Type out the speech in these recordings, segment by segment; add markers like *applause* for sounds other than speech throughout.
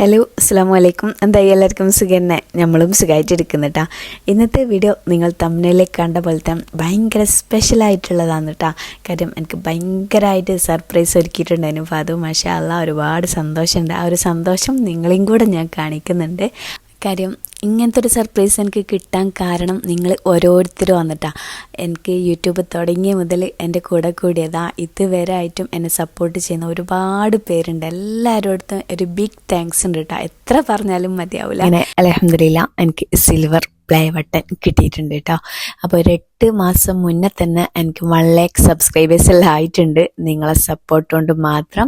Hello അസ്സാം വലൈക്കും എന്തായി എല്ലാവർക്കും സുഖന്നെ? നമ്മളും സുഖമായിട്ടിരിക്കുന്നു കേട്ടോ ഇന്നത്തെ വീഡിയോ നിങ്ങൾ തമ്മിലേക്ക് കണ്ട പോലത്തെ ഭയങ്കര സ്പെഷ്യലായിട്ടുള്ളതാണ് കേട്ടോ കാര്യം എനിക്ക് ഭയങ്കരമായിട്ട് സർപ്രൈസ് ഒരുക്കിയിട്ടുണ്ടായിരുന്നു അപ്പോൾ അതും മാഷാ അല്ല ഒരുപാട് സന്തോഷമുണ്ട്. ആ ഒരു സന്തോഷം നിങ്ങളെയും കൂടെ ഞാൻ കാണിക്കുന്നുണ്ട്. കാര്യം ഇങ്ങനത്തെ ഒരു സർപ്രൈസ് എനിക്ക് കിട്ടാൻ കാരണം നിങ്ങൾ ഓരോരുത്തരും വന്നിട്ടാണ് എനിക്ക് യൂട്യൂബ് തുടങ്ങിയ മുതൽ എന്റെ കൂടെ കൂടിയതാ. ഇതുവരെ ആയിട്ടും എന്നെ സപ്പോർട്ട് ചെയ്യുന്ന ഒരുപാട് പേരുണ്ട്. എല്ലാവരോടത്തും ഒരു ബിഗ് താങ്ക്സ് ഉണ്ട് കേട്ടോ എത്ര പറഞ്ഞാലും മതിയാവില്ല അലഹമില്ല എനിക്ക് സിൽവർ പ്ലേ ബട്ടൺ കിട്ടിയിട്ടുണ്ട് കേട്ടോ. അപ്പോൾ ഒരു എട്ട് മാസം മുന്നേ തന്നെ എനിക്ക് വൺ ലാക്ക് സബ്സ്ക്രൈബേഴ്സ് എല്ലാം ആയിട്ടുണ്ട്. നിങ്ങളെ സപ്പോർട്ട് കൊണ്ട് മാത്രം.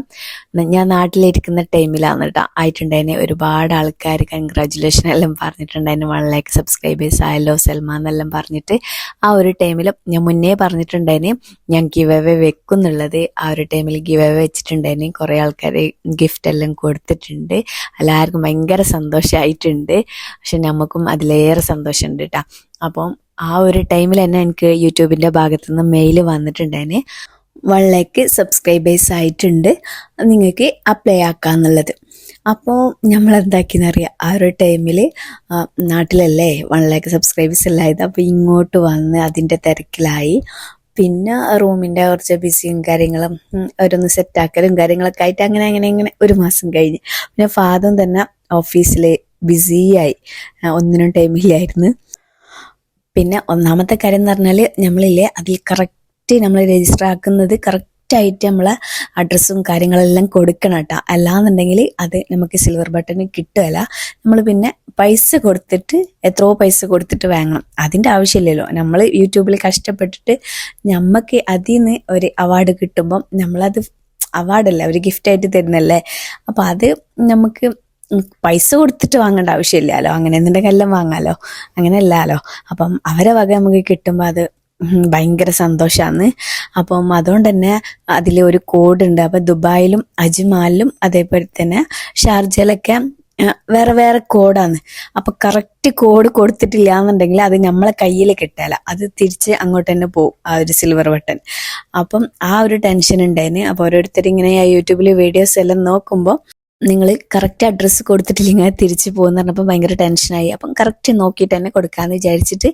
ഞാൻ നാട്ടിലിരിക്കുന്ന ടൈമിലാണ് കേട്ടോ ആയിട്ടുണ്ടായിന് ഒരുപാട് ആൾക്കാർ കൺഗ്രാജുലേഷൻ എല്ലാം പറഞ്ഞിട്ടുണ്ടായിരുന്നു. വൺ ലാക്ക് സബ്സ്ക്രൈബേഴ്സ് ആയല്ലോ സൽമാൻ എന്നെല്ലാം പറഞ്ഞിട്ട്. ആ ഒരു ടൈമിൽ ഞാൻ മുന്നേ പറഞ്ഞിട്ടുണ്ടായിരുന്നു ഞാൻ ഗിവ് അവേ വെക്കുന്നുള്ളത് ആ ഒരു ടൈമിൽ ഗിവ് അവേ വെച്ചിട്ടുണ്ടായിരുന്നു. കുറേ ആൾക്കാർ ഗിഫ്റ്റ് എല്ലാം കൊടുത്തിട്ടുണ്ട്. എല്ലാവർക്കും ഭയങ്കര സന്തോഷമായിട്ടുണ്ട് പക്ഷെ നമുക്കും അതിലേറെ സന്തോഷമുണ്ട് കേട്ടോ അപ്പം ആ ഒരു ടൈമിൽ തന്നെ എനിക്ക് യൂട്യൂബിന്റെ ഭാഗത്തു നിന്ന് മെയിൽ വന്നിട്ടുണ്ടായിന്. വൺ ലാക്ക് സബ്സ്ക്രൈബേഴ്സ് ആയിട്ടുണ്ട്. നിങ്ങൾക്ക് അപ്ലൈ ആക്കാന്നുള്ളത്. അപ്പോൾ നമ്മൾ എന്താക്കിയെന്ന് അറിയാം ആ ഒരു ടൈമിൽ നാട്ടിലല്ലേ വൺ ലാക്ക് സബ്സ്ക്രൈബേഴ്സ് എല്ലായത് അപ്പോൾ ഇങ്ങോട്ട് വന്ന് അതിന്റെ തിരക്കിലായി. പിന്നെ റൂമിന്റെ കുറച്ച് ബിസിയും കാര്യങ്ങളും ഓരോന്ന് സെറ്റാക്കലും കാര്യങ്ങളൊക്കെ ആയിട്ട് അങ്ങനെ അങ്ങനെ അങ്ങനെ ഒരു മാസം കഴിഞ്ഞ്. പിന്നെ ഫാദം തന്നെ ഓഫീസിൽ ബിസിയായി. ഒന്നിനും ടൈമില്ലായിരുന്നു പിന്നെ ഒന്നാമത്തെ കാര്യം എന്ന് പറഞ്ഞാൽ നമ്മളില്ലേ അതിൽ കറക്റ്റ് നമ്മൾ രജിസ്റ്റർ ആക്കുന്നത് കറക്റ്റ് കറക്റ്റായിട്ട് നമ്മൾ അഡ്രസ്സും കാര്യങ്ങളെല്ലാം കൊടുക്കണം കേട്ടോ. അല്ലാന്നുണ്ടെങ്കിൽ അത് നമുക്ക് സിൽവർ ബട്ടൺ കിട്ടുകയില്ല. നമ്മൾ പിന്നെ പൈസ കൊടുത്തിട്ട് എത്രയോ പൈസ കൊടുത്തിട്ട് വാങ്ങണം. അതിന്റെ ആവശ്യമില്ലല്ലോ. നമ്മൾ യൂട്യൂബിൽ കഷ്ടപ്പെട്ടിട്ട് നമുക്ക് അതിൽ നിന്ന് ഒരു അവാർഡ് കിട്ടുമ്പം നമ്മളത് അവാർഡല്ല ഒരു ഗിഫ്റ്റായിട്ട് തരുന്നല്ലേ അപ്പോൾ അത് നമുക്ക് പൈസ കൊടുത്തിട്ട് വാങ്ങേണ്ട ആവശ്യമില്ലല്ലോ. അങ്ങനെ എന്നുണ്ടെങ്കിൽ എല്ലാം വാങ്ങാലോ. അങ്ങനെയല്ലല്ലോ. അപ്പം അവരെ വക നമുക്ക് കിട്ടുമ്പോൾ അത് ഭയങ്കര സന്തോഷമാണ് അപ്പം അതുകൊണ്ട് തന്നെ അതിൽ ഒരു കോഡ് ഉണ്ട് അപ്പം ദുബായിലും അജ്മാലിലും അതേപോലെ തന്നെ ഷാർജയിലൊക്കെ വേറെ വേറെ കോഡാണ് അപ്പൊ കറക്റ്റ് കോഡ് കൊടുത്തിട്ടില്ല എന്നുണ്ടെങ്കിൽ അത് നമ്മളെ കയ്യിൽ കിട്ടാല അത് തിരിച്ച് അങ്ങോട്ട് തന്നെ പോകും ആ ഒരു സിൽവർ ബട്ടൺ. അപ്പം ആ ഒരു ടെൻഷൻ ഉണ്ടായിന് അപ്പോൾ ഓരോരുത്തർ ഇങ്ങനെ യൂട്യൂബിൽ വീഡിയോസ് എല്ലാം നോക്കുമ്പോൾ നിങ്ങൾ കറക്റ്റ് അഡ്രസ്സ് കൊടുത്തിട്ടില്ലെങ്കിൽ അത് തിരിച്ചു പോകുന്ന പറഞ്ഞപ്പോൾ ഭയങ്കര ടെൻഷനായി അപ്പം കറക്റ്റ് നോക്കിയിട്ട് തന്നെ കൊടുക്കാമെന്ന് വിചാരിച്ചിട്ട്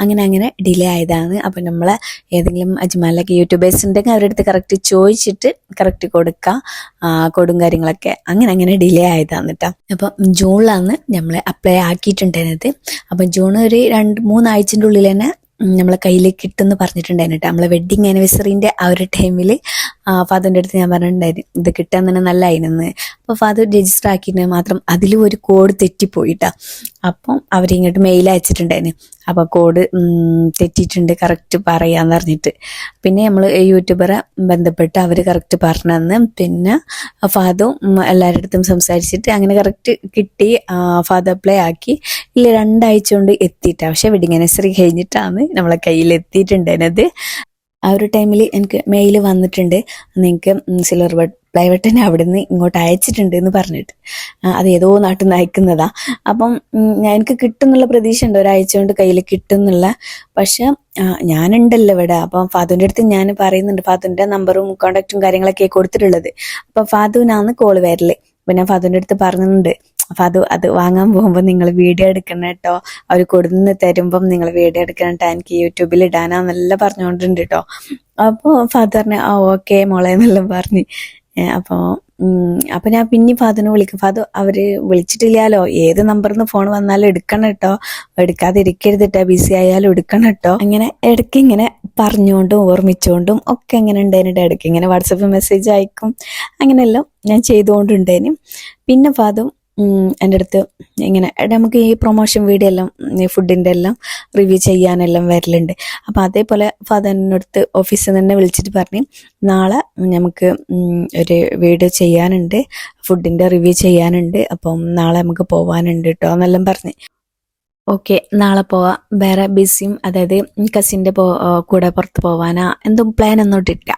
അങ്ങനെ അങ്ങനെ ഡിലേ ആയതാണ്. അപ്പം നമ്മൾ ഏതെങ്കിലും അജ്മാലൊക്കെ യൂട്യൂബേഴ്സ് ഉണ്ടെങ്കിൽ അവരുടെ അടുത്ത് കറക്റ്റ് ചോദിച്ചിട്ട് കറക്റ്റ് കൊടുക്കുക കൊടും കാര്യങ്ങളൊക്കെ. അങ്ങനെ അങ്ങനെ ഡിലേ ആയതാണ് കേട്ടോ അപ്പം ജൂണിലാണ് നമ്മൾ അപ്ലൈ ആക്കിയിട്ടുണ്ടായിരുന്നത്. അപ്പം ജൂൺ ഒരു രണ്ട് മൂന്നാഴ്ചന്റെ ഉള്ളിൽ തന്നെ നമ്മളെ കയ്യിൽ കിട്ടുമെന്ന് പറഞ്ഞിട്ടുണ്ടായിരുന്നു കേട്ടോ നമ്മളെ വെഡിങ് ആനിവേഴ്സറിന്റെ ആ ഒരു ടൈമിൽ ഫാദറിന്റെ അടുത്ത് ഞാൻ പറഞ്ഞിട്ടുണ്ടായിരുന്നു ഇത് കിട്ടാൻ തന്നെ നല്ല അതിനെന്ന് അപ്പോൾ ഫാദർ രജിസ്റ്റർ ആക്കിയിട്ട് മാത്രം അതിലും ഒരു കോഡ് തെറ്റിപ്പോയിട്ടാ. അപ്പം അവരിങ്ങോട്ട് മെയിൽ അയച്ചിട്ടുണ്ടായിരുന്നു അപ്പോൾ കോഡ് തെറ്റിയിട്ടുണ്ട് കറക്റ്റ് പറയാന്ന് പറഞ്ഞിട്ട്. പിന്നെ നമ്മൾ യൂട്യൂബറെ ബന്ധപ്പെട്ട് അവർ കറക്റ്റ് പറഞ്ഞതെന്ന് പിന്നെ ഫാദറും എല്ലാവരുടെ അടുത്തും സംസാരിച്ചിട്ട് അങ്ങനെ കറക്റ്റ് കിട്ടി ഫാദർ അപ്ലൈ ആക്കി. ഇല്ല രണ്ടാഴ്ച കൊണ്ട് എത്തിയിട്ടാണ് പക്ഷേ വെഡിങ് ആനിവേഴ്സറി കഴിഞ്ഞിട്ടാണ് നമ്മളെ കയ്യിൽ എത്തിയിട്ടുണ്ടായിരുന്നത് ആ ഒരു ടൈമിൽ എനിക്ക് മെയിൽ വന്നിട്ടുണ്ട്. നിങ്ങൾക്ക് സിൽവർ ബട്ട് പ്ലൈ ബട്ടൺ അവിടെ നിന്ന് ഇങ്ങോട്ട് അയച്ചിട്ടുണ്ട് എന്ന് പറഞ്ഞിട്ട്. അത് ഏതോ നാട്ടിൽ നിന്ന് അയക്കുന്നതാ. അപ്പം എനിക്ക് കിട്ടുന്നുള്ള പ്രതീക്ഷ ഉണ്ട്. ഒരാഴ്ച കൊണ്ട് കയ്യിൽ കിട്ടുന്നുള്ള. പക്ഷെ ഞാനുണ്ടല്ലോ ഇവിടെ. അപ്പം ഫാദുവിന്റെ അടുത്ത് ഞാൻ പറയുന്നുണ്ട്. ഫാദുവിന്റെ നമ്പറും കോണ്ടാക്റ്റും കാര്യങ്ങളൊക്കെ കൊടുത്തിട്ടുള്ളത്. അപ്പം ഫാദുവിനാണ് കോൾ വരൽ. അപ്പം ഞാൻ ഫാദുവിന്റെ അടുത്ത് പറഞ്ഞിട്ടുണ്ട്. ഫാദു അത് അത് വാങ്ങാൻ പോകുമ്പോൾ നിങ്ങൾ വീഡിയോ എടുക്കണം കേട്ടോ അവർ കൊടുന്ന് തരുമ്പം നിങ്ങൾ വീഡിയോ എടുക്കണം കേട്ടോ എനിക്ക് യൂട്യൂബിൽ ഇടാനാന്നെല്ലാം പറഞ്ഞുകൊണ്ടുണ്ട് കേട്ടോ അപ്പോൾ ഫാദറിനെ ആ ഓക്കെ മോളെ എന്നെല്ലാം പറഞ്ഞ്. അപ്പോൾ അപ്പൊ ഞാൻ പിന്നെ ഫാദറിനെ വിളിക്കും. ഫാദർ അവർ വിളിച്ചിട്ടില്ലാലോ ഏത് നമ്പറിൽ നിന്ന് ഫോൺ വന്നാലും എടുക്കണം കേട്ടോ എടുക്കാതിരിക്കരുത് കേട്ടോ ബിസി ആയാലും എടുക്കണം കേട്ടോ അങ്ങനെ ഇടയ്ക്ക് ഇങ്ങനെ പറഞ്ഞുകൊണ്ടും ഓർമ്മിച്ചുകൊണ്ടും ഒക്കെ ഇങ്ങനെ ഉണ്ടായിരുന്നു ഇടയ്ക്ക് ഇങ്ങനെ വാട്സപ്പ് മെസ്സേജ് അയക്കും. അങ്ങനെയെല്ലാം ഞാൻ ചെയ്തുകൊണ്ടുണ്ടേനും പിന്നെ ഫാദും എന്റെ അടുത്ത് ഇങ്ങനെ നമുക്ക് ഈ പ്രൊമോഷൻ വീഡിയോ എല്ലാം ഫുഡിന്റെ എല്ലാം റിവ്യൂ ചെയ്യാനെല്ലാം വരലുണ്ട്. അപ്പം അതേപോലെ ഫാദറിന്റെ അടുത്ത് ഓഫീസിൽ നിന്ന് തന്നെ വിളിച്ചിട്ട് പറഞ്ഞ് നാളെ നമുക്ക് ഒരു വീഡിയോ ചെയ്യാനുണ്ട് ഫുഡിന്റെ റിവ്യൂ ചെയ്യാനുണ്ട് അപ്പം നാളെ നമുക്ക് പോകാനുണ്ട് കേട്ടോ എന്നെല്ലാം പറഞ്ഞ്. ഓക്കെ നാളെ പോവാം. വേറെ ബിസിയും അതായത് കസിന്റെ പോ കൂടെ പുറത്ത് പോവാനാ. എന്തും പ്ലാൻ ഒന്നും ഇട്ടിട്ടില്ല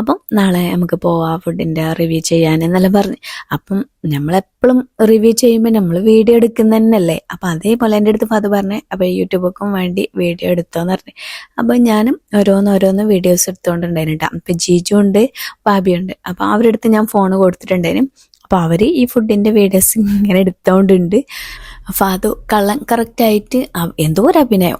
അപ്പം നാളെ നമുക്ക് പോവാം ഫുഡിന്റെ റിവ്യൂ ചെയ്യാൻ എന്നെല്ലാം പറഞ്ഞു. അപ്പം നമ്മളെപ്പോഴും റിവ്യൂ ചെയ്യുമ്പോൾ നമ്മൾ വീഡിയോ എടുക്കുന്ന തന്നെയല്ലേ അപ്പം അതേപോലെ എന്റെ അടുത്ത് അത് പറഞ്ഞേ അപ്പോൾ യൂട്യൂബൊക്കെ വേണ്ടി വീഡിയോ എടുത്തോന്ന് പറഞ്ഞു. അപ്പം ഞാനും ഓരോന്ന് ഓരോന്ന് വീഡിയോസ് എടുത്തുകൊണ്ടുണ്ടായിരുന്നു കേട്ടോ അപ്പം ജിജു ഉണ്ട് ബാബിയുണ്ട് അപ്പം അവരുടെ അടുത്ത് ഞാൻ ഫോൺ കൊടുത്തിട്ടുണ്ടായിരുന്നു അപ്പോൾ അവർ ഈ ഫുഡിന്റെ വീഡിയോസ് ഇങ്ങനെ എടുത്തോണ്ടുണ്ട്. ഫാദു കള്ളൻ കറക്റ്റായിട്ട് എന്തോ ഒരു അഭിനയം.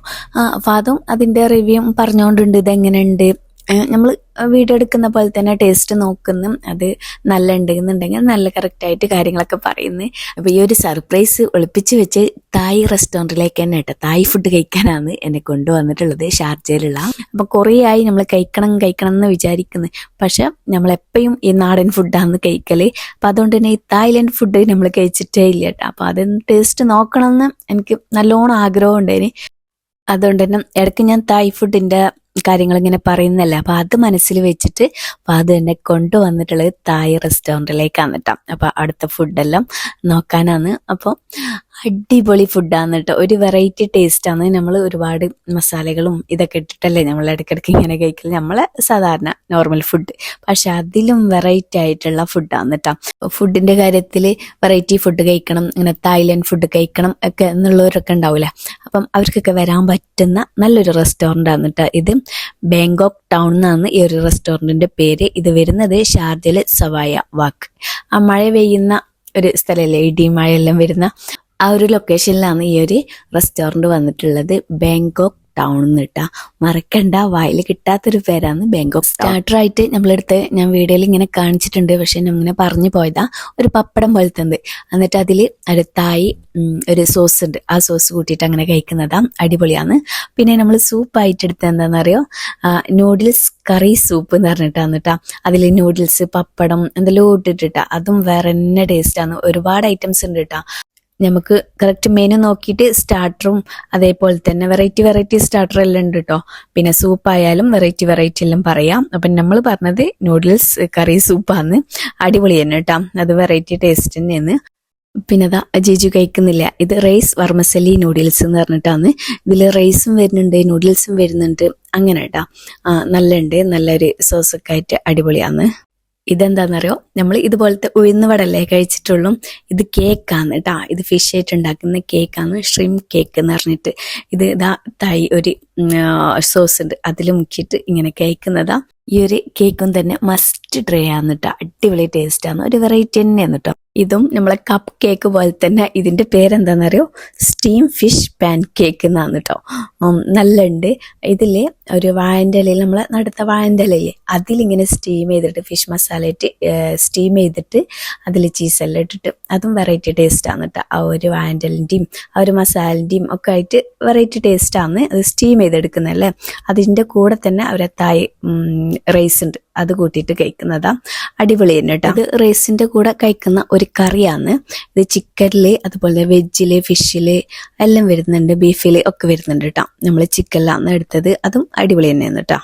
ഫാദും അതിന്റെ റിവ്യൂ പറഞ്ഞുകൊണ്ടുണ്ട് ഇതെങ്ങനെയുണ്ട് നമ്മൾ വീഡിയോ എടുക്കുന്ന പോലെ തന്നെ ടേസ്റ്റ് നോക്കുന്നു. അത് നല്ല ഉണ്ടെന്നുണ്ടെങ്കിൽ നല്ല കറക്റ്റായിട്ട് കാര്യങ്ങളൊക്കെ പറയുന്നു. അപ്പോൾ ഈ ഒരു സർപ്രൈസ് ഒളിപ്പിച്ച് വെച്ച് തായ് റെസ്റ്റോറന്റിലേക്ക് തന്നെ കേട്ടോ. തായ് ഫുഡ് കഴിക്കാനാണ് എന്നെ കൊണ്ടുവന്നിട്ടുള്ളത് ഷാർജയിലുള്ള. അപ്പോൾ കുറേ ആയി നമ്മൾ കഴിക്കണം കഴിക്കണം എന്ന് വിചാരിക്കുന്നു. പക്ഷെ നമ്മളെപ്പോഴും ഈ നാടൻ ഫുഡാണ് കഴിക്കൽ അപ്പോൾ അതുകൊണ്ട് തന്നെ ഈ തായ്ലൻഡ് ഫുഡ് നമ്മൾ കഴിച്ചിട്ടേ ഇല്ല കേട്ടോ. അപ്പോൾ അതൊന്ന് ടേസ്റ്റ് നോക്കണമെന്ന് എനിക്ക് നല്ലോണം ആഗ്രഹം ഉണ്ടായിന് അതുകൊണ്ട് തന്നെ ഇടയ്ക്ക് ഞാൻ തായ് ഫുഡിന്റെ കാര്യങ്ങൾ ഇങ്ങനെ പറയുന്നല്ല അപ്പം അത് മനസ്സിൽ വെച്ചിട്ട് അപ്പം അത് എന്നെ കൊണ്ടുവന്നിട്ടുള്ളത് തായ് റെസ്റ്റോറന്റിലേക്കാണ് കേട്ടോ അപ്പം അടുത്ത ഫുഡെല്ലാം നോക്കാനാണ്. അപ്പോൾ അടിപൊളി ഫുഡാണ് കേട്ടോ ഒരു വെറൈറ്റി ടേസ്റ്റാണ് നമ്മൾ ഒരുപാട് മസാലകളും ഇതൊക്കെ ഇട്ടിട്ടല്ലേ നമ്മൾ ഇടയ്ക്കിടയ്ക്ക് ഇങ്ങനെ കഴിക്കൽ നമ്മളെ സാധാരണ നോർമൽ ഫുഡ് പക്ഷെ അതിലും വെറൈറ്റി ആയിട്ടുള്ള ഫുഡാണ് കേട്ടോ ഫുഡിന്റെ കാര്യത്തിൽ വെറൈറ്റി ഫുഡ് കഴിക്കണം ഇങ്ങനെ തായ്ലൻഡ് ഫുഡ് കഴിക്കണം ഒക്കെ എന്നുള്ളവരൊക്കെ ഉണ്ടാവില്ല അപ്പം അവർക്കൊക്കെ വരാൻ പറ്റുന്ന നല്ലൊരു റെസ്റ്റോറന്റ് ആണ് കേട്ടോ ഇത്. ബാങ്കോക്ക് ടൗൺ എന്നാണ് ഈ ഒരു റെസ്റ്റോറന്റിന്റെ പേര്. ഇത് വരുന്നത് ഷാർജയിലെ സവായ വാക്ക് ആ മഴ പെയ്യുന്ന ഒരു സ്ഥലമല്ലേ ഇടി മഴയെല്ലാം വരുന്ന ആ ഒരു ലൊക്കേഷനിലാണ് ഈ ഒരു റെസ്റ്റോറന്റ് വന്നിട്ടുള്ളത്. ബാങ്കോക്ക് ടൗൺ എന്നിട്ടാ മറക്കണ്ട വായിൽ കിട്ടാത്തൊരു പേരാണ് ബാങ്കോക്ക് സ്റ്റാർട്ടറായിട്ട് നമ്മളെടുത്ത് ഞാൻ വീഡിയോയിൽ ഇങ്ങനെ കാണിച്ചിട്ടുണ്ട്. പക്ഷെ ഞാൻ ഇങ്ങനെ പറഞ്ഞു പോയതാ. ഒരു പപ്പടം പോലത്തെ ഉണ്ട് എന്നിട്ട് അതിൽ അടുത്തായി ഒരു സോസ് ഉണ്ട്. ആ സോസ് കൂട്ടിയിട്ട് അങ്ങനെ കഴിക്കുന്നതാ. അടിപൊളിയാണ്. പിന്നെ നമ്മൾ സൂപ്പ് ആയിട്ട് എടുത്ത എന്താണെന്നറിയോ നൂഡിൽസ് കറി സൂപ്പ് എന്ന് പറഞ്ഞിട്ടാണ് കേട്ടോ. അതിൽ നൂഡിൽസ് പപ്പടം എന്തെല്ലാം ഇട്ടിട്ടാ അതും വേറെ തന്നെ ടേസ്റ്റാണ് ഒരുപാട് ഐറ്റംസ് ഉണ്ട് കേട്ടോ. നമുക്ക് കറക്റ്റ് മെനു നോക്കിയിട്ട് സ്റ്റാർട്ടറും അതേപോലെ തന്നെ വെറൈറ്റി വെറൈറ്റി സ്റ്റാർട്ടർ എല്ലാം ഉണ്ട് കേട്ടോ പിന്നെ സൂപ്പ് ആയാലും വെറൈറ്റി വെറൈറ്റി എല്ലാം പറയാം. അപ്പം നമ്മൾ പറഞ്ഞത് നൂഡിൽസ് കറി സൂപ്പാന്ന് അടിപൊളി തന്നെ കേട്ടോ അത് വെറൈറ്റി ടേസ്റ്റ് തന്നെയാണ്. പിന്നെ അതാ ജിജു കഴിക്കുന്നില്ല. ഇത് റൈസ് വർമസലി നൂഡിൽസ് എന്ന് പറഞ്ഞിട്ടാണ്. ഇതിൽ റൈസും വരുന്നുണ്ട് നൂഡിൽസും വരുന്നുണ്ട്. അങ്ങനെ കേട്ടോ നല്ലുണ്ട് നല്ലൊരു സോസൊക്കെ ആയിട്ട് അടിപൊളിയാണ്. ഇതെന്താണെന്നറിയോ നമ്മൾ ഇതുപോലത്തെ ഉഴുന്നുവടല്ലേ കഴിച്ചിട്ടുള്ളൂ. ഇത് കേക്കാണ് കേട്ടാ ഇത് ഫിഷ് ആയിട്ട് ഉണ്ടാക്കുന്ന കേക്കാണ് ഷ്രിം കേക്ക് എന്ന് പറഞ്ഞിട്ട്. ഇത് ഇതാ തൈ ഒരു സോസ് ഉണ്ട്. അതിൽ മുക്കിയിട്ട് ഇങ്ങനെ കഴിക്കുന്നതാ ഈ ഒരു കേക്കും തന്നെ മസ്റ്റ് ട്രൈ ആണ് കേട്ടോ അടിപൊളി ടേസ്റ്റ് ആണ്. ഒരു വെറൈറ്റി തന്നെയാണ് കേട്ടോ ഇതും നമ്മളെ കപ്പ് കേക്ക് പോലെ തന്നെ ഇതിന്റെ പേരെന്താണെന്നറിയോ സ്റ്റീം ഫിഷ് പാൻ കേക്ക് എന്നാണ് കേട്ടോ നല്ലുണ്ട്. ഇതിൽ ഒരു വാഴന്റെ ഇലയിൽ നമ്മളെ നടുത്ത വാഴന്റെ ഇലയില്ലേ? അതിലിങ്ങനെ സ്റ്റീം ചെയ്തിട്ട് ഫിഷ് മസാല ഇട്ട് സ്റ്റീം ചെയ്തിട്ട് അതിൽ ചീസെല്ലാം ഇട്ടിട്ട് അതും വെറൈറ്റി ടേസ്റ്റാണ് കേട്ടോ ആ ഒരു വാഴന്റെ ഇലന്റെയും ആ ഒരു മസാലന്റെയും ഒക്കെ ആയിട്ട് വെറൈറ്റി ടേസ്റ്റാണ് അത് സ്റ്റീം ചെയ്തെടുക്കുന്നതല്ലേ? അതിന്റെ കൂടെ തന്നെ അവരെ തായ് റൈസ് ഉണ്ട്. അത് കൂട്ടിയിട്ട് കഴിക്കുന്നതാ. അടിപൊളി തന്നെ കേട്ടോ അത് റൈസിന്റെ കൂടെ കഴിക്കുന്ന ഒരു കറിയാണ്. ഇത് ചിക്കനിൽ അതുപോലെ വെജിൽ ഫിഷിൽ എല്ലാം വരുന്നുണ്ട്. ബീഫിൽ ഒക്കെ വരുന്നുണ്ട് കേട്ടോ നമ്മൾ ചിക്കനിലാണ് എടുത്തത്. അതും അടിപൊളി തന്നെയാണ് കേട്ടോ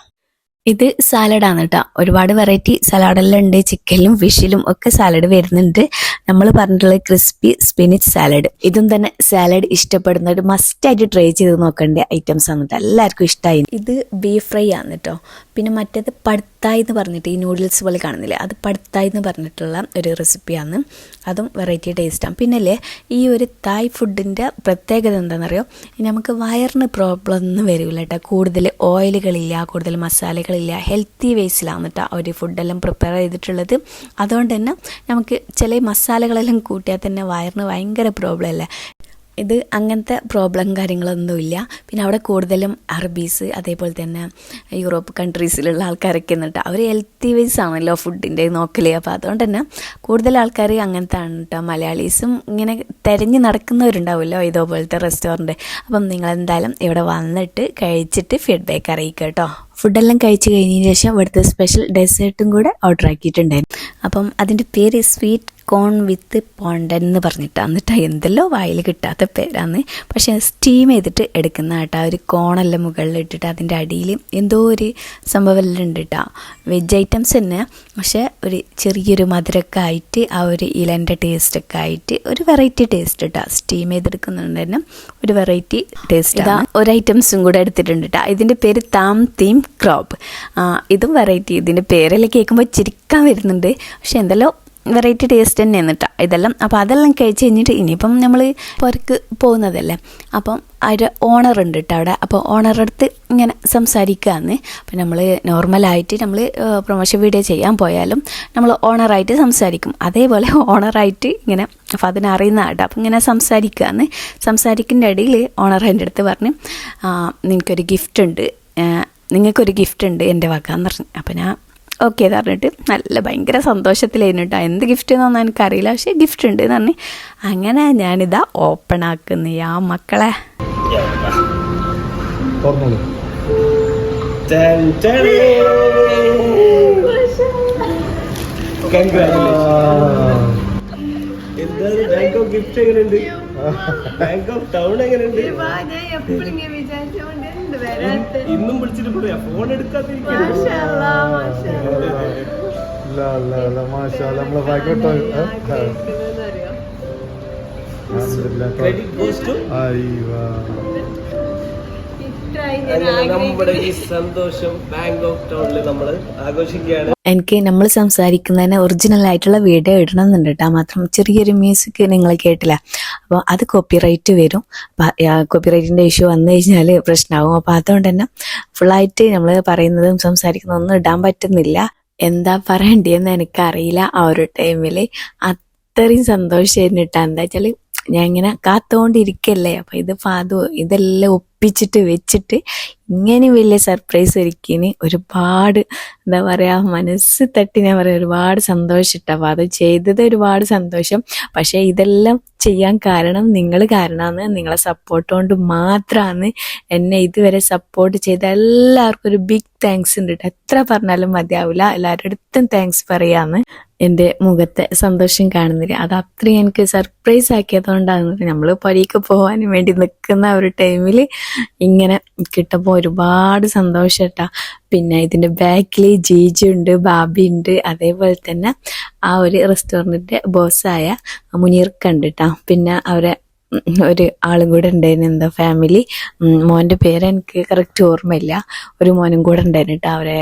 ഇത് സാലഡാണ് കേട്ടോ ഒരുപാട് വെറൈറ്റി സലാഡെല്ലാം ഉണ്ട്. ചിക്കനിലും ഫിഷിലും ഒക്കെ സാലഡ് വരുന്നുണ്ട്. നമ്മൾ പറഞ്ഞിട്ടുള്ള ക്രിസ്പി സ്പിനിച്ച് സാലഡ് ഇതും തന്നെ സാലഡ് ഇഷ്ടപ്പെടുന്ന ഒരു മസ്റ്റായിട്ട് ട്രൈ ചെയ്ത് നോക്കേണ്ട ഐറ്റംസ് ആണ് കേട്ടോ എല്ലാവർക്കും ഇഷ്ടമായി ഇത് ബീഫ് ഫ്രൈ ആണ് കേട്ടോ പിന്നെ മറ്റേത് പടുത്തായി എന്ന് പറഞ്ഞിട്ട് ഈ നൂഡിൽസ് പോലെ കാണുന്നില്ലേ? അത് പടുത്തായി എന്ന് പറഞ്ഞിട്ടുള്ള ഒരു റെസിപ്പിയാണ് അതും വെറൈറ്റി ടേസ്റ്റാണ് പിന്നെ അല്ലേ ഈ ഒരു തായ് ഫുഡിന്റെ പ്രത്യേകത എന്താണെന്നറിയോ നമുക്ക് വയറിന് പ്രോബ്ലം ഒന്നും വരില്ല കേട്ടോ കൂടുതൽ ഓയിലുകളില്ല കൂടുതൽ മസാലകളില്ല ഹെൽത്തി വേസിലാണ് കേട്ടോ അവർ ഫുഡെല്ലാം പ്രിപ്പയർ ചെയ്തിട്ടുള്ളത്. അതുകൊണ്ട് തന്നെ നമുക്ക് ചില മസാലകളെല്ലാം കൂട്ടിയാൽ തന്നെ വയറിന് ഭയങ്കര പ്രോബ്ലം അല്ല? ഇത് അങ്ങനത്തെ പ്രോബ്ലം കാര്യങ്ങളൊന്നുമില്ല പിന്നെ അവിടെ കൂടുതലും അറബീസ് അതേപോലെ തന്നെ യൂറോപ്പ് കൺട്രീസിലുള്ള ആൾക്കാരൊക്കെ എന്നിട്ട് അവർ ഹെൽത്തി വൈസ് ആണല്ലോ ഫുഡിന്റെ നോക്കൽ അപ്പോൾ അതുകൊണ്ട് തന്നെ കൂടുതൽ ആൾക്കാർ അങ്ങനത്തെ ആണ് കേട്ടോ മലയാളീസും ഇങ്ങനെ തിരഞ്ഞു നടക്കുന്നവരുണ്ടാവുമല്ലോ ഇതേപോലത്തെ റെസ്റ്റോറന്റ് അപ്പം നിങ്ങൾ എന്തായാലും ഇവിടെ വന്നിട്ട് കഴിച്ചിട്ട് ഫീഡ്ബാക്ക് അറിയിക്കുക കേട്ടോ ഫുഡെല്ലാം കഴിച്ച് കഴിഞ്ഞതിന് ശേഷം ഇവിടുത്തെ സ്പെഷ്യൽ ഡെസേർട്ടും കൂടെ ഓർഡർ ആക്കിയിട്ടുണ്ടായിരുന്നു. അപ്പം അതിന്റെ പേര് സ്വീറ്റ് കോൺ വിത്ത് പോണ്ടൻ എന്ന് പറഞ്ഞിട്ടാണ് എന്നിട്ട് എന്തെല്ലോ വായിൽ കിട്ടാത്ത പേരാന്ന്. പക്ഷേ സ്റ്റീം ചെയ്തിട്ട് എടുക്കുന്ന കേട്ടോ ഒരു കോണെല്ലാം മുകളിൽ ഇട്ടിട്ട് അതിന്റെ അടിയിൽ എന്തോ ഒരു സംഭവമെല്ലാം ഉണ്ട് കേട്ടോ. വെജ് ഐറ്റംസ് തന്നെ. പക്ഷേ ഒരു ചെറിയൊരു മധുരമൊക്കെ ആയിട്ട് ആ ഒരു ഇലന്റെ ടേസ്റ്റൊക്കെ ആയിട്ട് ഒരു വെറൈറ്റി ടേസ്റ്റ് കേട്ടോ. സ്റ്റീം ചെയ്തെടുക്കുന്നുണ്ട് തന്നെ ഒരു വെറൈറ്റി ടേസ്റ്റ് ഒരു ഐറ്റംസും കൂടെ എടുത്തിട്ടുണ്ട് കേട്ടോ. ഇതിന്റെ പേര് താം തീം ക്രോപ്പ് ഇതും വെറൈറ്റി ഇതിന്റെ പേരെല്ലാം കേൾക്കുമ്പോൾ ചിരിക്കാൻ വരുന്നുണ്ട്. പക്ഷെ എന്തെല്ലോ വെറൈറ്റി ടേസ്റ്റ് തന്നെയാണ് കേട്ടോ ഇതെല്ലാം അപ്പോൾ അതെല്ലാം കഴിച്ച് കഴിഞ്ഞിട്ട് ഇനിയിപ്പം നമ്മൾ പുറക്ക് പോകുന്നതല്ലേ. അപ്പം അതിന്റെ ഓണർ ഉണ്ട് കേട്ടോ അവിടെ. അപ്പോൾ ഓണറുടെ അടുത്ത് ഇങ്ങനെ സംസാരിക്കുകയെന്ന് അപ്പം നമ്മൾ നോർമലായിട്ട് നമ്മൾ പ്രൊമോഷൻ വീഡിയോ ചെയ്യാൻ പോയാലും നമ്മൾ ഓണറായിട്ട് സംസാരിക്കും. അതേപോലെ ഓണറായിട്ട് ഇങ്ങനെ അപ്പോൾ അതിനറിയുന്ന കേട്ടോ അപ്പം ഇങ്ങനെ സംസാരിക്കുകയെന്ന് സംസാരിക്കുന്ന ഇടയിൽ ഓണർ എന്റെ അടുത്ത് പറഞ്ഞു "ആ, നിനക്കൊരു ഗിഫ്റ്റ് ഉണ്ട്. നിങ്ങൾക്കൊരു ഗിഫ്റ്റ് ഉണ്ട് എന്റെ വകാന്ന് പറഞ്ഞു. അപ്പം ഞാൻ ഓക്കെ എന്ന് പറഞ്ഞിട്ട് നല്ല ഭയങ്കര സന്തോഷത്തിലായിരുന്നു കേട്ടോ എന്ത് ഗിഫ്റ്റ് എന്നൊന്നും എനിക്കറിയില്ല. പക്ഷേ ഗിഫ്റ്റ് ഉണ്ട് എന്ന് പറഞ്ഞ് അങ്ങനെ ഞാനിതാ ഓപ്പൺ ആക്കുന്നു. ആ മക്കളെ. ഗിഫ്റ്റ് എങ്ങനെയുണ്ട് ഓഫ് ടൗൺ എങ്ങനെയുണ്ട് ഇന്നും വിളിച്ചിട്ട് പറയാ. ഫോൺ എടുക്കാതിരിക്കുന്നു നമ്മുടെ ഈ സന്തോഷം ബാങ്കോക്ക് ടൗണിൽ നമ്മൾ ആഘോഷിക്കുകയാണ്. എനിക്ക് നമ്മൾ സംസാരിക്കുന്നതിന് ഒറിജിനൽ ആയിട്ടുള്ള വീഡിയോ ഇടണം എന്നുണ്ട് കേട്ടോ. മാത്രം ചെറിയൊരു മ്യൂസിക് നിങ്ങൾ കേട്ടില്ല. അപ്പോൾ അത് കോപ്പിറൈറ്റ് വരും. കോപ്പിറൈറ്റിന്റെ കോപ്പിറൈറ്റിന്റെ ഇഷ്യൂ വന്നു കഴിഞ്ഞാൽ പ്രശ്നമാകും അപ്പോൾ അതുകൊണ്ട് തന്നെ ഫുള്ളായിട്ട് നമ്മൾ പറയുന്നതും സംസാരിക്കുന്നതൊന്നും ഇടാൻ പറ്റുന്നില്ല. എന്താ പറയണ്ടതെന്ന് എനിക്കറിയില്ല ആ ഒരു ടൈമിൽ അത്രയും സന്തോഷമായിരുന്നു കേട്ടോ. എന്താ വെച്ചാൽ ഞാൻ ഇങ്ങനെ കാത്തുകൊണ്ടിരിക്കല്ലേ അപ്പം ഇത് ഫാദു ഇതെല്ലാം ഒപ്പിച്ചിട്ട് വെച്ചിട്ട് ഇങ്ങനെ വലിയ സർപ്രൈസ് ഒരുക്കിന്. ഒരുപാട് എന്താ പറയുക മനസ്സ് തട്ടി ഞാൻ പറയാം ഒരുപാട് സന്തോഷം ഇട്ട അപ്പോൾ അത് ചെയ്തത് ഒരുപാട് സന്തോഷം. പക്ഷേ ഇതെല്ലാം ചെയ്യാൻ കാരണം നിങ്ങൾ കാരണമാണ് നിങ്ങളെ സപ്പോർട്ട് കൊണ്ട് മാത്രമാണ് എന്നെ ഇതുവരെ സപ്പോർട്ട് ചെയ്ത എല്ലാവർക്കും ഒരു ബിഗ് താങ്ക്സ് ഉണ്ട് എത്ര പറഞ്ഞാലും മതിയാവില്ല എല്ലാവരുടെ അടുത്തും താങ്ക്സ് പറയാന്ന്. എന്റെ മുഖത്തെ സന്തോഷം കാണുന്നില്ല. അത് അത്രയും എനിക്ക് സർപ്രൈസ് ആക്കിയതുകൊണ്ടാണ്. നമ്മൾ പരീക്ക് പോകാൻ വേണ്ടി നിൽക്കുന്ന ഒരു ടൈമിൽ ഇങ്ങനെ കിട്ടപ്പോൾ ഒരുപാട് സന്തോഷം കേട്ടാ പിന്നെ ഇതിന്റെ ബാക്കിൽ ജീജു ഉണ്ട് ബാബി ഉണ്ട്. അതേപോലെ തന്നെ ആ ഒരു റെസ്റ്റോറന്റിന്റെ ബോസായ മുനീർക്കുണ്ട് കേട്ടോ പിന്നെ അവരെ ഒരു ആളും കൂടെ ഉണ്ടായിരുന്നു എന്താ ഫാമിലി മോന്റെ പേര് എനിക്ക് കറക്റ്റ് ഓർമ്മയില്ല. ഒരു മോനും കൂടെ ഉണ്ടായിരുന്നു കേട്ടോ അവരെ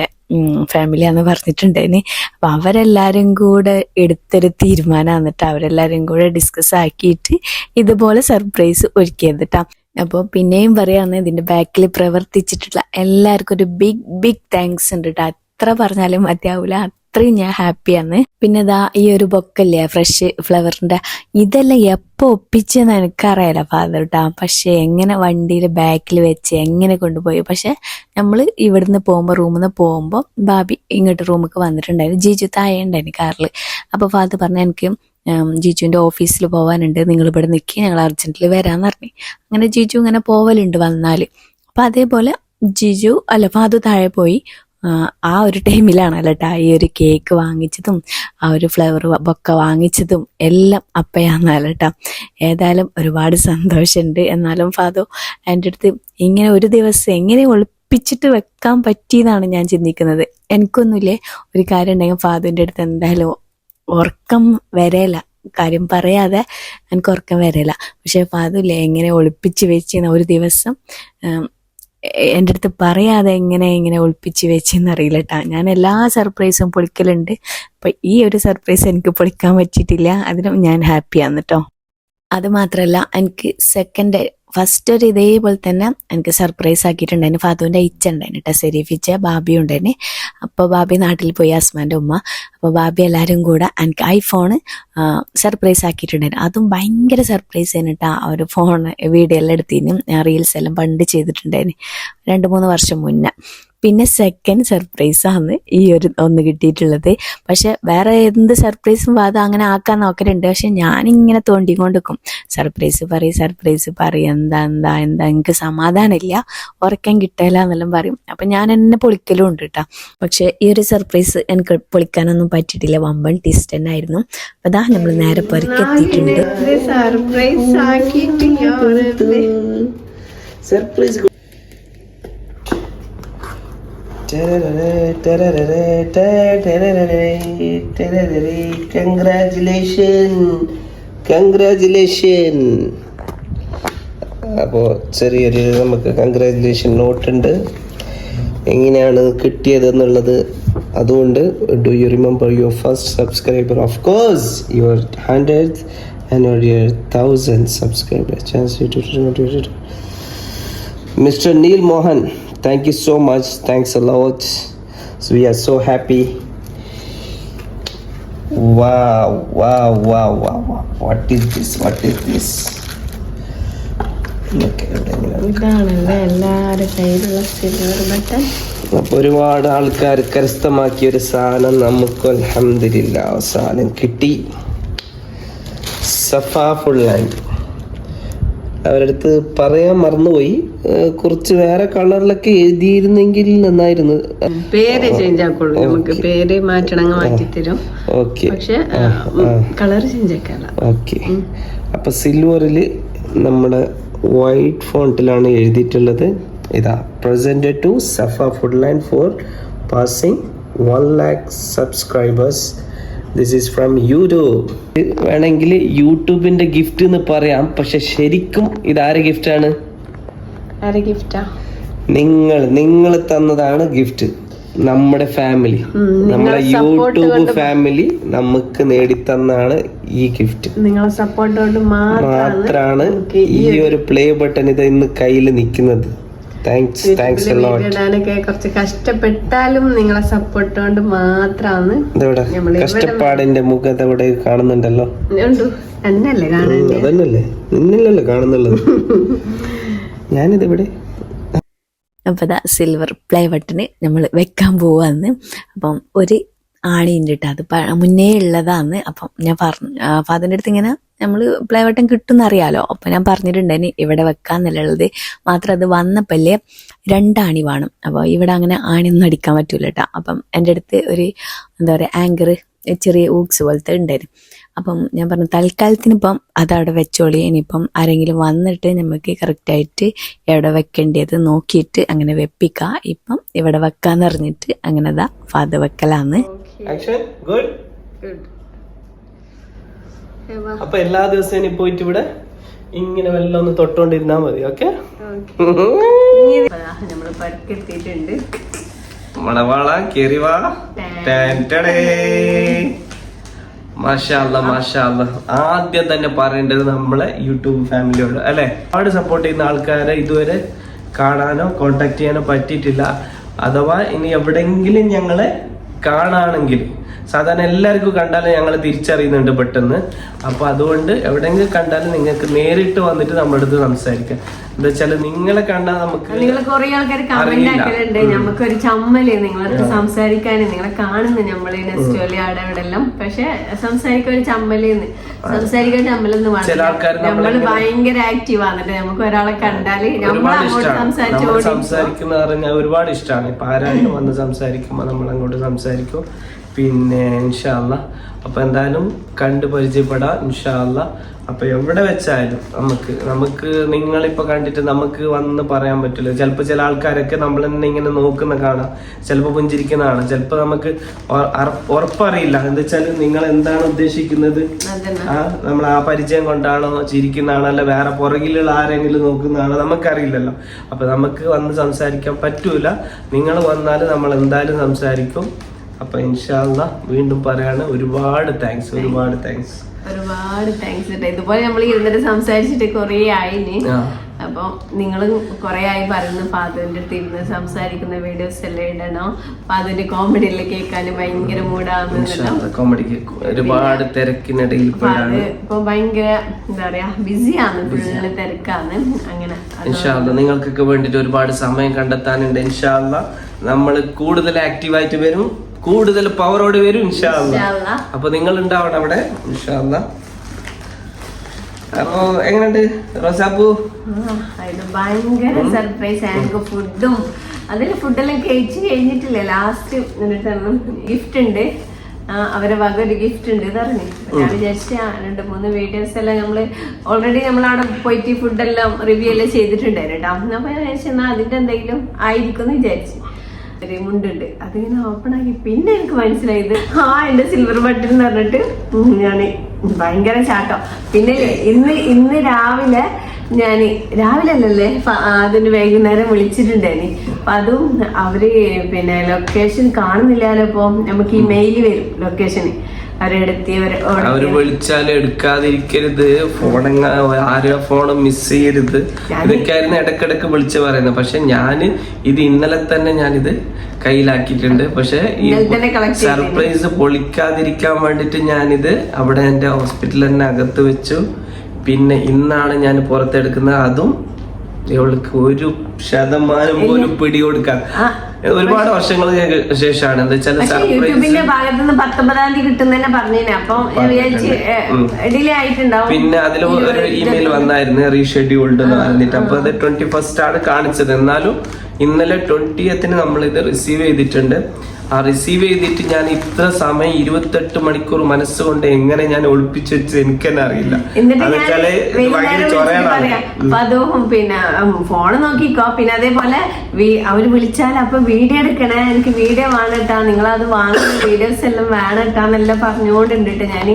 ഫാമിലിയാന്ന് പറഞ്ഞിട്ടുണ്ടായിന്. അപ്പൊ അവരെല്ലാരും കൂടെ എടുത്തൊരു തീരുമാനം എന്നിട്ട് അവരെല്ലാരും കൂടെ ഡിസ്കസ് ആക്കിയിട്ട് ഇതുപോലെ സർപ്രൈസ് ഒരുക്കിയത് കേട്ടോ അപ്പോൾ പിന്നെയും പറയാന്ന് ഇതിന്റെ ബാക്കിൽ പ്രവർത്തിച്ചിട്ടുള്ള എല്ലാവർക്കും ഒരു ബിഗ് ബിഗ് താങ്ക്സ് ഉണ്ട് കേട്ടോ എത്ര പറഞ്ഞാലും മതിയാവില്ല അത്രയും ഞാൻ ഹാപ്പിയാണ്. പിന്നെ ഇതാ ഈ ഒരു ബൊക്കല്ലേ ഫ്രഷ് ഫ്ലവറിന്റെ. ഇതെല്ലാം എപ്പോ ഒപ്പിച്ചെന്ന് എനിക്കറിയാലോ ഫാദർ കേട്ടോ പക്ഷെ എങ്ങനെ വണ്ടിയിൽ ബാക്കിൽ വെച്ച് എങ്ങനെ കൊണ്ടുപോയി. പക്ഷെ നമ്മൾ ഇവിടുന്ന് പോകുമ്പോൾ റൂമിൽ നിന്ന് പോകുമ്പോൾ ബാബി ഇങ്ങോട്ട് റൂമിലേക്ക് വന്നിട്ടുണ്ടായിരുന്നു. ജിജു താഴെ ഉണ്ടായിരുന്നു കാറിൽ അപ്പോൾ ഫാദർ പറഞ്ഞു എനിക്ക് ജിജുവിന്റെ ഓഫീസിൽ പോകാനുണ്ട് നിങ്ങൾ ഇവിടെ നിൽക്കി ഞങ്ങൾ അർജന്റിൽ വരാന്ന് പറഞ്ഞു. അങ്ങനെ ജിജു ഇങ്ങനെ പോവലുണ്ട് വന്നാൽ. അപ്പൊ അതേപോലെ ജിജു അല്ല ഫാദു താഴെ പോയി. ആ, ഒരു ടൈമിലാണല്ലോ കേട്ടോ ഈ ഒരു കേക്ക് വാങ്ങിച്ചതും ആ ഒരു ഫ്ലവർ ബൊക്ക വാങ്ങിച്ചതും എല്ലാം അപ്പയാന്നല്ലോ കേട്ടോ ഏതായാലും ഒരുപാട് സന്തോഷമുണ്ട് എന്നാലും ഫാദോ എന്റെ അടുത്ത് ഇങ്ങനെ ഒരു ദിവസം എങ്ങനെ ഒളിപ്പിച്ചിട്ട് വെക്കാൻ പറ്റിയെന്നാണ് ഞാൻ ചിന്തിക്കുന്നത്. എനിക്കൊന്നുമില്ലേ ഒരു കാര്യം ഉണ്ടെങ്കിൽ ഫാദുവിന്റെ അടുത്ത് എന്തായാലും ഉറക്കം വരേല. കാര്യം പറയാതെ എനിക്ക് ഉറക്കം വരില്ല പക്ഷെ ഫാദുല്ലേ എങ്ങനെ ഒളിപ്പിച്ച് വെച്ചിരുന്ന ഒരു ദിവസം എന്റെ അടുത്ത് പറയാതെ എങ്ങനെ ഇങ്ങനെ ഒളിപ്പിച്ച് വെച്ചെന്ന് അറിയില്ല കേട്ടാ ഞാൻ എല്ലാ സർപ്രൈസും പൊളിക്കലുണ്ട്. അപ്പൊ ഈ ഒരു സർപ്രൈസ് എനിക്ക് പൊളിക്കാൻ പറ്റിയിട്ടില്ല. അതിനും ഞാൻ ഹാപ്പിയാണ് കേട്ടോ അത് മാത്രമല്ല എനിക്ക് സെക്കൻഡ് ഫസ്റ്റ് ഒരു ഇതേപോലെ തന്നെ എനിക്ക് സർപ്രൈസ് ആക്കിയിട്ടുണ്ടായിരുന്നു ഫാദുവിന്റെ ഇച്ച ഉണ്ടായിരുന്നു കേട്ടോ സെരീഫിച്ച ബാബി ഉണ്ടായിരുന്നു. അപ്പോൾ ബാബി നാട്ടിൽ പോയി ഹസ്ബന്റെ ഉമ്മ. അപ്പോൾ ബാബി എല്ലാവരും കൂടെ എനിക്ക് ഐഫോൺ സർപ്രൈസ് ആക്കിയിട്ടുണ്ടായിരുന്നു. അതും ഭയങ്കര സർപ്രൈസ് ആയിരുന്നു കേട്ടോ ആ ഒരു ഫോൺ വീഡിയോ എല്ലാം എടുത്തിരുന്നു റീൽസ് എല്ലാം പണ്ട് ചെയ്തിട്ടുണ്ടായിരുന്നു. രണ്ട് മൂന്ന് വർഷം മുന്നേ. പിന്നെ സെക്കൻഡ് സർപ്രൈസ് ആണ് ഈ ഒരു ഒന്ന് കിട്ടിയിട്ടുള്ളത്. പക്ഷെ വേറെ എന്ത് സർപ്രൈസും വാദ അങ്ങനെ ആക്കാൻ നോക്കലുണ്ട്. പക്ഷെ ഞാനിങ്ങനെ തോണ്ടിക്കൊണ്ടിരിക്കും. സർപ്രൈസ് പറയും സർപ്രൈസ് പറയും എന്താ എന്താ എന്താ എനിക്ക് സമാധാനമില്ല. ഉറക്കം കിട്ടില്ല എന്നെല്ലാം പറയും. അപ്പം ഞാൻ എന്നെ പൊളിക്കലും ഉണ്ട് കേട്ടോ പക്ഷെ ഈ ഒരു സർപ്രൈസ് എനിക്ക് പൊളിക്കാനൊന്നും പറ്റിയിട്ടില്ല. വമ്പൻ ടിസ്റ്റ് തന്നെ ആയിരുന്നു. അപ്പൊ അതാ നമ്മൾ നേരെ പൊരക്ക് എത്തിയിട്ടുണ്ട്. സർപ്രൈസ് കൺഗ്രാറ്റുലേഷൻ അപ്പോൾ ചെറിയൊരു നമുക്ക് കൺഗ്രാജുലേഷൻ നോട്ടുണ്ട് എങ്ങനെയാണ് കിട്ടിയത് എന്നുള്ളത് അതുകൊണ്ട് do you remember your first subscriber of course your hundred and your thousand subscriber thanks Neal Mohan thank you so much. Thanks a lot. So we are so happy. Wow, wow, wow, wow, wow. What is this? What is this? അപ്പൊ ഒരുപാട് ആൾക്കാർ കരസ്ഥമാക്കിയ ഒരു സാധനം നമുക്ക് അലഹമില്ല അവസാനം കിട്ടി സഫാ ഫുൾ ലൈൻ അവരടുത്ത് പറയാൻ മറന്നുപോയി. കുറച്ച് വേറെ കളറിലൊക്കെ എഴുതിയിരുന്നെങ്കിൽ നന്നായിരുന്നു. പേര് ചേഞ്ച് ആക്കുള്ളൂ. നമുക്ക് പേര് മാറ്റണങ്ങ് മാറ്റി തരും. ഓക്കെ. പക്ഷെ കളർ ചേഞ്ച് ആക്കാല്ല ഓക്കെ. അപ്പൊ സിൽവറിൽ നമ്മുടെ വൈറ്റ് ഫോണ്ടിലാണ് എഴുതിയിട്ടുള്ളത്. ഇതാ present to Safa food line for passing one lakh subscribers this is from YouTube വേണമെങ്കിൽ യൂട്യൂബിന്റെ ഗിഫ്റ്റ് എന്ന് പറയാം. പക്ഷെ ശരിക്കും ഇതാരെ ഗിഫ്റ്റാണ് ഗിഫ്റ്റാ നിങ്ങൾ നിങ്ങൾ തന്നതാണ് ഗിഫ്റ്റ് നമ്മുടെ ഫാമിലി നമ്മുടെ യൂട്യൂബ് ഫാമിലി നമുക്ക് നേടിത്തന്നാണ് ഈ ഗിഫ്റ്റ് നിങ്ങളെ സപ്പോർട്ട് മാത്രമാണ് ഈ ഒരു പ്ലേ ബട്ടൺ ഇത് ഇന്ന് കയ്യിൽ നിൽക്കുന്നത്. താങ്ക്സ് താങ്ക്സ് ഇടാനൊക്കെ കുറച്ച് കഷ്ടപ്പെട്ടാലും നിങ്ങളെ സപ്പോർട്ട് കൊണ്ട് മാത്രമാണ് ഇതെവിടെ? കഷ്ടപ്പാടിന്റെ മുഖം എവിടെ കാണുന്നുണ്ടല്ലോ? എന്നല്ലേ അതന്നല്ലേ നിന്നില്ലല്ലോ കാണുന്നുള്ളത്. *laughs* ഞാനിതെവിടെ? അപ്പോൾ ഇതാ സിൽവർ പ്ലേ ബട്ടന് നമ്മൾ വെക്കാൻ പോവാന്ന്. അപ്പം ഒരു ആണിയുണ്ട് അത് മുന്നേ ഉള്ളതാന്ന് അപ്പം ഞാൻ പറഞ്ഞു. അപ്പം അതിന്റെ അടുത്ത് ഇങ്ങനെ നമ്മൾ പ്ലേ ബട്ടൺ കിട്ടുമെന്ന് അറിയാലോ അപ്പം ഞാൻ പറഞ്ഞിട്ടുണ്ടായിന് ഇവിടെ വെക്കാന്നുള്ളത് മാത്രം അത് വന്നപ്പല്ലേ രണ്ടാണി വേണം. അപ്പോൾ ഇവിടെ അങ്ങനെ ആണിയൊന്നും അടിക്കാൻ പറ്റൂല കേട്ടോ അപ്പം എന്റെ അടുത്ത് ഒരു എന്താ പറയുക ആങ്കർ ചെറിയ ഊക്സ് പോലത്തെ ഉണ്ടായിരുന്നു. അപ്പം ഞാൻ പറഞ്ഞു തൽക്കാലത്തിന് ഇപ്പം അതവിടെ വെച്ചോളി. ഇനിയിപ്പം ആരെങ്കിലും വന്നിട്ട് നമുക്ക് കറക്റ്റായിട്ട് എവിടെ വെക്കേണ്ടത് നോക്കിയിട്ട് അങ്ങനെ വെപ്പിക്കാം. ഇപ്പം ഇവിടെ വെക്കാന്ന് പറഞ്ഞിട്ട് അങ്ങനെ അതാ ഫാദർ വെക്കലാന്ന്. ആക്ഷൻ ഗുഡ് അപ്പൊ എല്ലാ ദിവസവും ഇനി പോയിട്ട് ഇവിടെ ഇങ്ങനെ വല്ല ഒന്ന് തൊട്ടോണ്ടിരുന്നാ മതി ഓക്കെ *laughs* നമ്മൾ പരക്കെത്തിയിട്ടുണ്ട്. മണവാള മാഷാല്ല ടാൻ ടടേ. മാഷാ അല്ലാ, മാഷാ അല്ലാ. ആദ്യം തന്നെ പറയേണ്ടത് നമ്മളെ യൂട്യൂബ് ഫാമിലിയോട് അല്ലെ? ഒരുപാട് സപ്പോർട്ട് ചെയ്യുന്ന ആൾക്കാരെ ഇതുവരെ കാണാനോ കോണ്ടാക്ട് ചെയ്യാനോ പറ്റിയിട്ടില്ല. അഥവാ ഇനി എവിടെങ്കിലും ഞങ്ങളെ കാണാണെങ്കിൽ സാധാരണ എല്ലാവർക്കും കണ്ടാലും ഞങ്ങൾ തിരിച്ചറിയുന്നുണ്ട് പെട്ടെന്ന്. അപ്പോൾ അതുകൊണ്ട് എവിടെയെങ്കിലും കണ്ടാലും നിങ്ങൾക്ക് നേരിട്ട് വന്നിട്ട് നമ്മുടെ അടുത്ത് സംസാരിക്കാം. എന്താ വെച്ചാൽ നിങ്ങളെ കണ്ടാൽ നമുക്ക് നിങ്ങൾ കുറെ ആൾക്കാർ കമന്റ് അറിയില്ല. നമുക്ക് ഒരു ചമ്മൽ. നിങ്ങളടുത്ത് സംസാരിക്കാനും നിങ്ങളെ കാണുന്നു നമ്മൾ നെസ്റ്റോലി അവിടെ ഇവിടെ എല്ലാം പക്ഷെ സംസാരിക്കാൻ ഒരു ചമ്മലേന്ന്. സംസാരിക്കാൻ ചമ്മലെന്ന് പറഞ്ഞു നമ്മൾ ഭയങ്കര ആക്റ്റീവ് ആന്നിട്ട് നമുക്ക് ഒരാളെ കണ്ടാൽ സംസാരിക്കുന്ന പറഞ്ഞാൽ ഒരുപാട് ഇഷ്ടമാണ് ഇപ്പൊ ആരായാലും വന്ന് സംസാരിക്കുമ്പോൾ നമ്മൾ അങ്ങോട്ട് സംസാരിക്കും. പിന്നെ ഇൻഷാല്ല അപ്പൊ എന്തായാലും കണ്ട് പരിചയപ്പെടാം ഇൻഷാല്ല അപ്പൊ എവിടെ വെച്ചാലും നമുക്ക് നമുക്ക് നിങ്ങളിപ്പോൾ കണ്ടിട്ട് നമുക്ക് വന്ന് പറയാൻ പറ്റില്ല. ചിലപ്പോൾ ചില ആൾക്കാരൊക്കെ നമ്മൾ തന്നെ ഇങ്ങനെ നോക്കുന്ന കാണാം. ചിലപ്പോൾ പുഞ്ചിരിക്കുന്നതാണ് ചിലപ്പോൾ നമുക്ക് ഉറപ്പറിയില്ല. എന്താ വെച്ചാൽ നിങ്ങൾ എന്താണ് ഉദ്ദേശിക്കുന്നത്? ആ നമ്മൾ ആ പരിചയം കൊണ്ടാണോ ചിരിക്കുന്നതാണോ അല്ല വേറെ പുറകിലുള്ള ആരെങ്കിലും നോക്കുന്നതാണോ നമുക്കറിയില്ലല്ലോ. അപ്പൊ നമുക്ക് വന്ന് സംസാരിക്കാൻ പറ്റൂല. നിങ്ങൾ വന്നാൽ നമ്മൾ എന്തായാലും സംസാരിക്കും. അപ്പൊ ഇൻഷാല്ല വീണ്ടും പറയാണ് ഒരുപാട് താങ്ക്സ് ഒരുപാട് താങ്ക്സ് ഒരുപാട് താങ്ക്സ് കേട്ടോ ഇതുപോലെ നമ്മൾ ഇരുന്നിട്ട് സംസാരിച്ചിട്ട് കുറേ ആയിന് അപ്പൊ അപ്പം നിങ്ങളും കൊറേ ആയി പറയുന്നു ഫാദറിന്റെ അടുത്ത് ഇരുന്ന് സംസാരിക്കുന്ന വീഡിയോസ് എല്ലാം ഇടണോ. ഫാദറിന്റെ കോമഡിയിൽ കേൾക്കാൻ ഭയങ്കര മൂടാവുന്നല്ലോ കോമഡിക്ക് ഒരുപാട് തിരക്കിനിടയിൽ അപ്പൊ ഇപ്പൊ ഭയങ്കര എന്താ പറയാ ബിസിയാണ് ഫുള്ള് തിരക്കാണ്. അങ്ങനെ ഇൻഷാല്ല നിങ്ങൾക്കൊക്കെ വേണ്ടിട്ട് ഒരുപാട് സമയം കണ്ടെത്താനുണ്ട്. ഇൻഷാല്ല നമ്മൾ കൂടുതൽ ആക്റ്റീവായിട്ട് വരും. കൂടുതൽ പവറോട് വരും ഇൻഷാല്ല. അപ്പൊ നിങ്ങൾ ഉണ്ടാവണം അവിടെ ഇൻഷാല്ല അപ്പൊ എങ്ങനെയുണ്ട് റോസാപ്പു? ഭയങ്കര സർപ്രൈസ് ഫുഡും അതിൽ ഫുഡെല്ലാം കഴിച്ച് കഴിഞ്ഞിട്ടില്ല? ലാസ്റ്റ് എന്നിട്ട് ഗിഫ്റ്റ് ഉണ്ട്. അവരെ വക ഒരു ഗിഫ്റ്റ് ഉണ്ട് പറഞ്ഞു ഞാൻ വിചാരിച്ച രണ്ട് മൂന്ന് വീഡിയോസ് എല്ലാം നമ്മൾ ഓൾറെഡി നമ്മൾ നമ്മളവിടെ പോയിട്ട് ഫുഡെല്ലാം റിവ്യൂ എല്ലാം ചെയ്തിട്ടുണ്ടായിരുന്നു കേട്ടോ. അപ്പൊ ഞാൻ വിചാരിച്ചാൽ അതിന്റെ എന്തെങ്കിലും ആയിരിക്കും എന്ന് വിചാരിച്ചു. ഒരു മുണ്ടുണ്ട് അതിങ്ങനെ ഓപ്പൺ ആക്കി. പിന്നെ എനിക്ക് മനസ്സിലായത് ആ എന്റെ സിൽവർ ബട്ടൺ എന്ന് പറഞ്ഞിട്ട് ഞാൻ ഭയങ്കര ചാട്ടം. പിന്നെ ഇന്ന് ഇന്ന് രാവിലെ ഞാൻ രാവിലെ അല്ലല്ലേ അതിന് വൈകുന്നേരം വിളിച്ചിട്ടുണ്ടായിനി. അപ്പൊ അതും അവർ പിന്നെ ലൊക്കേഷൻ കാണുന്നില്ലാലോ ഇപ്പൊ. നമുക്ക് ഈ മെയിൽ വരും ലൊക്കേഷന് അവർ വിളിച്ചാൽ എടുക്കാതിരിക്കരുത്. ഫോൺ ആരോ ഫോൺ മിസ് ചെയ്യരുത്. ഇതൊക്കെയായിരുന്നു ഇടക്കിടക്ക് വിളിച്ച് പറയുന്നത്. പക്ഷെ ഞാൻ ഇത് ഇന്നലെ തന്നെ ഞാനിത് കയ്യിലാക്കിയിട്ടുണ്ട്. പക്ഷെ ഈ. സർപ്രൈസ് പൊളിക്കാതിരിക്കാൻ വേണ്ടിട്ട് ഞാനിത് അവിടെ എന്റെ ഹോസ്പിറ്റലിൽ തന്നെ അകത്ത് വെച്ചു. പിന്നെ ഇന്നാണ് ഞാൻ പുറത്തെടുക്കുന്നത്. അതും ഇവൾക്ക് ഒരു ശതമാനം പോലും പിടി കൊടുക്കാൻ ആ. ഒരുപാട് വർഷങ്ങൾക്ക് ശേഷമാണ് എന്താ വെച്ചാൽ യൂട്യൂബിന്റെ ഭാഗത്ത് നിന്ന് പത്തൊമ്പതാം തീയതി കിട്ടുന്നതന്നെ പറഞ്ഞേനെ. അപ്പൊ ഡിലേ ആയിട്ടുണ്ടാവും. പിന്നെ അതിൽ ഒരു ഇമെയിൽ വന്നായിരുന്നു റീഷെഡ്യൂൾഡ് എന്ന് പറഞ്ഞിട്ട്. അപ്പൊ അത് ട്വന്റി ഫസ്റ്റ് ആണ് കാണിച്ചത്. എന്നാലും ഇന്നലെ ട്വന്റിയത്തിന് നമ്മൾ ഇത് റിസീവ് ചെയ്തിട്ടുണ്ട്. ആ റിസീവ് ചെയ്തിട്ട് ഞാൻ ഇത്ര സമയം ഇരുപത്തെട്ട് മണിക്കൂർ മനസ്സുകൊണ്ട് എങ്ങനെ ഞാൻ ഒളിപ്പിച്ചു വെച്ച് എനിക്ക് തന്നെ അറിയില്ല അതും പിന്നെ ഫോൺ നോക്കിക്കോ. പിന്നെ അതേപോലെ അവർ വിളിച്ചാൽ അപ്പൊ വീഡിയോ എടുക്കണേ എനിക്ക് വീഡിയോ വേണട്ടാ അത് വാങ്ങുന്ന വീഡിയോസ് എല്ലാം വേണട്ടാന്നെല്ലാം പറഞ്ഞുകൊണ്ടുണ്ട് ഞാൻ